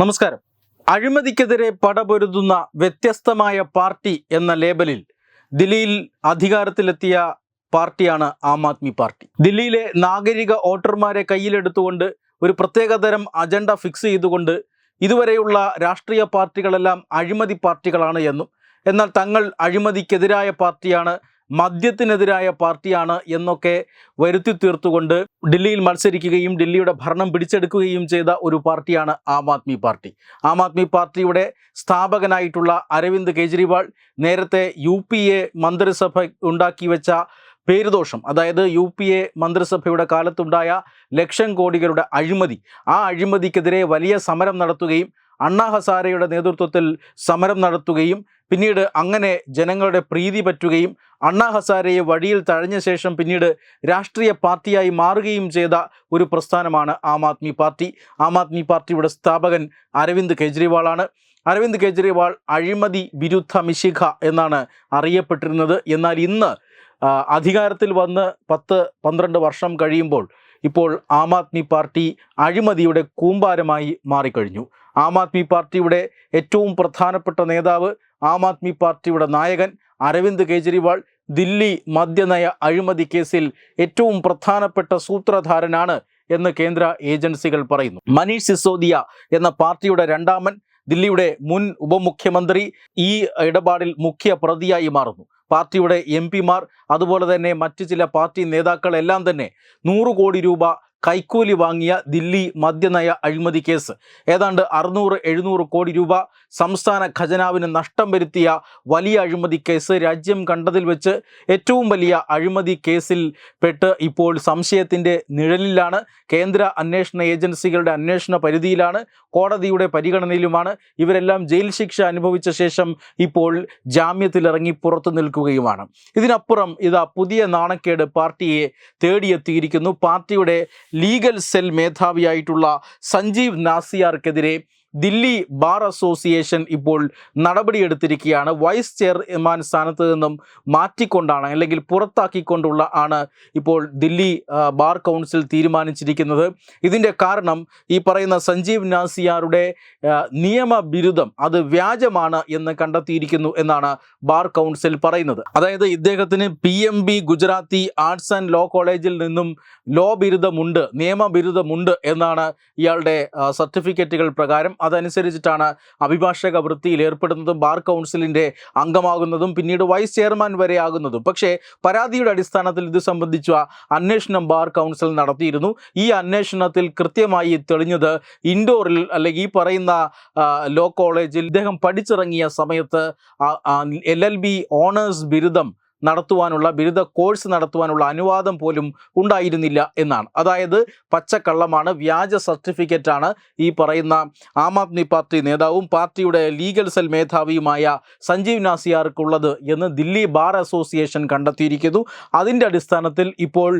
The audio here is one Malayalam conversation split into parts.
നമസ്കാരം അഴിമതിക്കെതിരെ പടപൊരുതുന്ന വ്യത്യസ്തമായ പാർട്ടി എന്ന ലേബലിൽ ദില്ലിയിൽ അധികാരത്തിലെത്തിയ പാർട്ടിയാണ് ആം ആദ്മി പാർട്ടി ദില്ലിയിലെ നാഗരിക വോട്ടർമാരെ കയ്യിലെടുത്തുകൊണ്ട് ഒരു പ്രത്യേകതരം അജണ്ട ഫിക്സ് ചെയ്തുകൊണ്ട് ഇതുവരെയുള്ള രാഷ്ട്രീയ പാർട്ടികളെല്ലാം അഴിമതി പാർട്ടികളാണ് എന്നും എന്നാൽ തങ്ങൾ അഴിമതിക്കെതിരായ പാർട്ടിയാണ് മദ്യത്തിനെതിരായ പാർട്ടിയാണ് എന്നൊക്കെ വരുത്തി തീർത്തുകൊണ്ട് ഡൽഹിയിൽ മത്സരിക്കുകയും ഡൽഹിയുടെ ഭരണം പിടിച്ചെടുക്കുകയും ചെയ്ത ഒരു പാർട്ടിയാണ് ആം ആദ്മി പാർട്ടി ആം ആദ്മി പാർട്ടിയുടെ സ്ഥാപകനായിട്ടുള്ള അരവിന്ദ് കെജ്രിവാൾ നേരത്തെ യു പി എ മന്ത്രിസഭ ഉണ്ടാക്കി വെച്ച പേരുദോഷം അതായത് യു പി എ മന്ത്രിസഭയുടെ കാലത്തുണ്ടായ ലക്ഷം കോടികളുടെ അഴിമതി ആ അഴിമതിക്കെതിരെ വലിയ സമരം നടത്തുകയും അണ്ണാ ഹസാരയുടെ നേതൃത്വത്തിൽ സമരം നടത്തുകയും പിന്നീട് അങ്ങനെ ജനങ്ങളുടെ പ്രീതി പറ്റുകയും അണ്ണാ ഹസാരയെ വഴിയിൽ തഴഞ്ഞ ശേഷം പിന്നീട് രാഷ്ട്രീയ പാർട്ടിയായി മാറുകയും ചെയ്ത ഒരു പ്രസ്ഥാനമാണ് ആം ആദ്മി പാർട്ടി ആം ആദ്മി പാർട്ടിയുടെ സ്ഥാപകൻ അരവിന്ദ് കെജ്രിവാളാണ് അരവിന്ദ് കെജ്രിവാൾ അഴിമതി വിരുദ്ധ മിശിഖ എന്നാണ് അറിയപ്പെട്ടിരുന്നത് എന്നാൽ ഇന്ന് അധികാരത്തിൽ വന്ന് പത്ത് പന്ത്രണ്ട് വർഷം കഴിയുമ്പോൾ ഇപ്പോൾ ആം ആദ്മി പാർട്ടി അഴിമതിയുടെ കൂമ്പാരമായി മാറിക്കഴിഞ്ഞു ആം ആദ്മി പാർട്ടിയുടെ ഏറ്റവും പ്രധാനപ്പെട്ട നേതാവ് ആം ആദ്മി പാർട്ടിയുടെ നായകൻ അരവിന്ദ് കെജ്രിവാൾ ദില്ലി മദ്യനയ അഴിമതി കേസിൽ ഏറ്റവും പ്രധാനപ്പെട്ട സൂത്രധാരനാണ് എന്ന് കേന്ദ്ര ഏജൻസികൾ പറയുന്നു മനീഷ് സിസോദിയ എന്ന പാർട്ടിയുടെ രണ്ടാമൻ ദില്ലിയുടെ മുൻ ഉപമുഖ്യമന്ത്രി ഈ ഇടപാടിൽ മുഖ്യ പ്രതിയായി മാറുന്നു പാർട്ടിയുടെ എം പിമാർ അതുപോലെ തന്നെ മറ്റ് ചില പാർട്ടി നേതാക്കളെല്ലാം തന്നെ നൂറ് കോടി രൂപ കൈക്കൂലി വാങ്ങിയ ദില്ലി മദ്യനയ അഴിമതി കേസ് ഏതാണ്ട് അറുന്നൂറ് എഴുന്നൂറ് കോടി രൂപ സംസ്ഥാന ഖജനാവിന് നഷ്ടം വരുത്തിയ വലിയ അഴിമതി കേസ് രാജ്യം കണ്ടതിൽ വെച്ച് ഏറ്റവും വലിയ അഴിമതി കേസിൽ പെട്ട് ഇപ്പോൾ സംശയത്തിൻ്റെ നിഴലിലാണ് കേന്ദ്ര അന്വേഷണ ഏജൻസികളുടെ അന്വേഷണ പരിധിയിലാണ് കോടതിയുടെ പരിഗണനയിലുമാണ് ഇവരെല്ലാം ജയിൽ ശിക്ഷ അനുഭവിച്ച ശേഷം ഇപ്പോൾ ജാമ്യത്തിലിറങ്ങി പുറത്തു നിൽക്കുകയുമാണ് ഇതിനപ്പുറം ഇതാ പുതിയ നാണക്കേട് പാർട്ടിയെ തേടിയെത്തിയിരിക്കുന്നു പാർട്ടിയുടെ ലീഗൽ സെൽ മേധാവിയായിട്ടുള്ള സഞ്ജീവ് നാസിയാർക്കെതിരെ ദില്ലി ബാർ അസോസിയേഷൻ ഇപ്പോൾ നടപടിയെടുത്തിരിക്കുകയാണ് വൈസ് ചെയർമാൻ സ്ഥാനത്ത് നിന്നും മാറ്റിക്കൊണ്ടാണ് അല്ലെങ്കിൽ പുറത്താക്കിക്കൊണ്ടുള്ള ആണ് ഇപ്പോൾ ദില്ലി ബാർ കൗൺസിൽ തീരുമാനിച്ചിരിക്കുന്നത് ഇതിൻ്റെ കാരണം ഈ പറയുന്ന സഞ്ജീവ് നാസിയാറുടെ നിയമ ബിരുദം അത് വ്യാജമാണ് എന്ന് കണ്ടെത്തിയിരിക്കുന്നു എന്നാണ് ബാർ കൗൺസിൽ പറയുന്നത് അതായത് ഇദ്ദേഹത്തിന് P M B Gujarati arts and law കോളേജിൽ നിന്നും ലോ ബിരുദമുണ്ട് നിയമ ബിരുദമുണ്ട് എന്നാണ് ഇയാളുടെ സർട്ടിഫിക്കറ്റുകൾ പ്രകാരം അതനുസരിച്ചിട്ടാണ് അഭിഭാഷക വൃത്തിയിൽ ഏർപ്പെടുന്നതും ബാർ കൗൺസിലിൻ്റെ അംഗമാകുന്നതും പിന്നീട് വൈസ് ചെയർമാൻ വരെ ആകുന്നതും പക്ഷേ പരാതിയുടെ അടിസ്ഥാനത്തിൽ ഇത് സംബന്ധിച്ച അന്വേഷണം ബാർ കൗൺസിൽ നടത്തിയിരുന്നു ഈ അന്വേഷണത്തിൽ കൃത്യമായി തെളിഞ്ഞത് ഇൻഡോറിൽ അല്ലെങ്കിൽ ഈ പറയുന്ന ലോ കോളേജിൽ ഇദ്ദേഹം പഠിച്ചിറങ്ങിയ സമയത്ത് എൽ എൽ ബി ഓണേഴ്സ് ബിരുദം നടത്തുവാനുള്ള ബിരുദ കോഴ്സ് നടത്തുവാനുള്ള അനുവാദം പോലും ഉണ്ടായിരുന്നില്ല എന്നാണ് അതായത് പച്ചക്കള്ളമാണ് വ്യാജ സർട്ടിഫിക്കറ്റാണ് ഈ പറയുന്ന ആം ആദ്മി പാർട്ടി നേതാവും പാർട്ടിയുടെ ലീഗൽ സെൽ മേധാവിയുമായ സഞ്ജീവ് നാസിയാർക്കുള്ളത് എന്ന് ദില്ലി ബാർ അസോസിയേഷൻ കണ്ടെത്തിയിരിക്കുന്നു അതിൻ്റെ അടിസ്ഥാനത്തിൽ ഇപ്പോൾ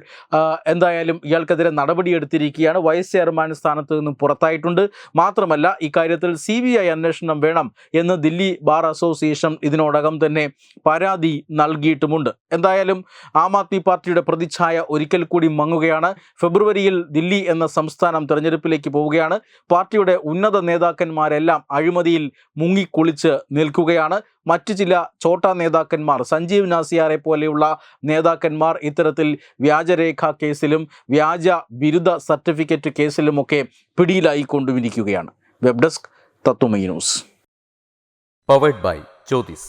എന്തായാലും ഇയാൾക്കെതിരെ നടപടിയെടുത്തിരിക്കുകയാണ് വൈസ് ചെയർമാൻ സ്ഥാനത്ത് നിന്നും പുറത്തായിട്ടുണ്ട് മാത്രമല്ല ഇക്കാര്യത്തിൽ സി ബി ഐ അന്വേഷണം വേണം എന്ന് ദില്ലി ബാർ അസോസിയേഷൻ ഇതിനോടകം തന്നെ പരാതി നൽകിയിട്ടുണ്ട് മാറ്റുമുണ്ട് എന്തായാലും ആം ആദ്മി പാർട്ടിയുടെ പ്രതിച്ഛായ ഒരിക്കൽ കൂടി മങ്ങുകയാണ് ഫെബ്രുവരിയിൽ ദില്ലി എന്ന സംസ്ഥാനം തെരഞ്ഞെടുപ്പിലേക്ക് പോവുകയാണ് പാർട്ടിയുടെ ഉന്നത നേതാക്കന്മാരെല്ലാം അഴിമതിയിൽ മുങ്ങിക്കുളിച്ച് നിൽക്കുകയാണ് മറ്റ് ചില ചോട്ട നേതാക്കന്മാർ സഞ്ജീവ് നാസിയാറെ പോലെയുള്ള നേതാക്കന്മാർ ഇത്തരത്തിൽ വ്യാജരേഖ കേസിലും വ്യാജ ബിരുദ സർട്ടിഫിക്കറ്റ് കേസിലുമൊക്കെ പിടിയിലായി കൊണ്ടുവിരിക്കുകയാണ് web desk Tatwamayi news powered by Jyothis